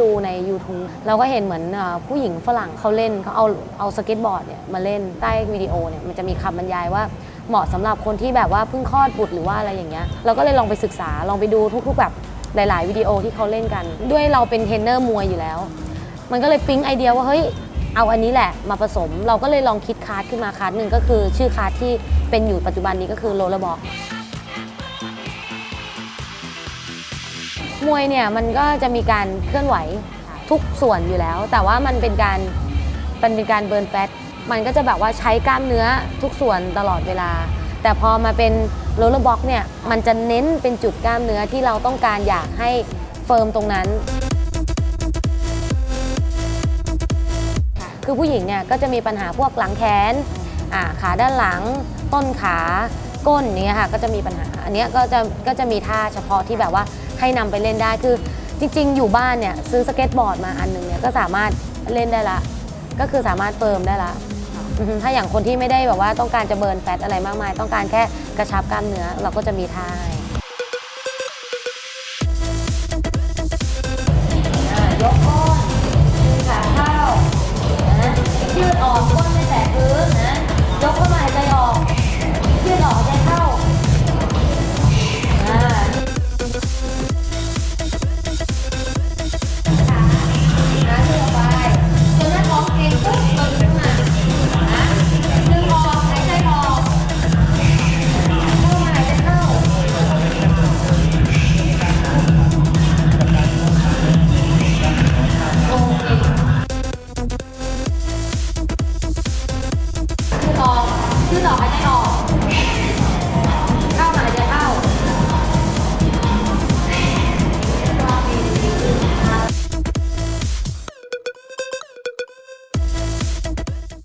ดูใน YouTube เราก็เห็นเหมือนผู้หญิงฝรั่งเขาเล่นเขาเอาเอาสเก็ตบอร์ดเนี่ยมาเล่นใต้วิดีโอเนี่ยมันจะมีคำบรรยายว่าเหมาะสำหรับคนที่แบบว่าเพิ่งคลอดบุตรหรือว่าอะไรอย่างเงี้ยเราก็เลยลองไปศึกษาลองไปดูทุกๆแบบหลาย ๆ วิดีโอที่เขาเล่นกัน ด้วยเราเป็นเทรนเนอร์มวยอยู่แล้ว มันก็เลยปิ๊งไอเดียว่าเฮ้ยเอาอันนี้แหละมาผสม เราก็เลยลองคิดคาร์ดขึ้นมาคาร์ดหนึ่งก็คือ ชื่อคาร์ดที่เป็นอยู่ปัจจุบันนี้ก็คือโรลเลอร์บอก มวยเนี่ยมันก็จะมีการเคลื่อนไหวทุกส่วนอยู่แล้ว แต่ว่ามันเป็นการมันเป็นการเบิร์นแฟตมันก็จะแบบว่าใช้กล้ามเนื้อทุกส่วนตลอดเวลา แต่พอมาเป็นโรลเลอร์บ็อกเนี่ยมันจะเน้นเป็นจุดกล้ามเนื้อที่เราต้องการอยากให้เฟิร์มตรงนั้น คือผู้หญิงเนี่ยก็จะมีปัญหาพวกหลังแขนอ่าขาด้านหลัง ต้นขาก้นอย่างเนี้ยค่ะก็จะมีปัญหา อันเนี้ยก็จะก็จะมีท่าเฉพาะที่แบบว่าให้นำไปเล่นได้คือจริง ๆ อยู่บ้านเนี่ยซื้อสเก็ตบอร์ดมาอันหนึ่งเนี่ยก็สามารถเล่นได้ละ ก็คือสามารถเฟิร์มได้ละถ้าอย่างคนที่ไม่ได้แบบว่าต้องการจะเบิร์นแฟตอะไรมากมาย ต้องการแค่กระชับกล้ามเนื้อเราก็จะมีท่าให้ 至还能有。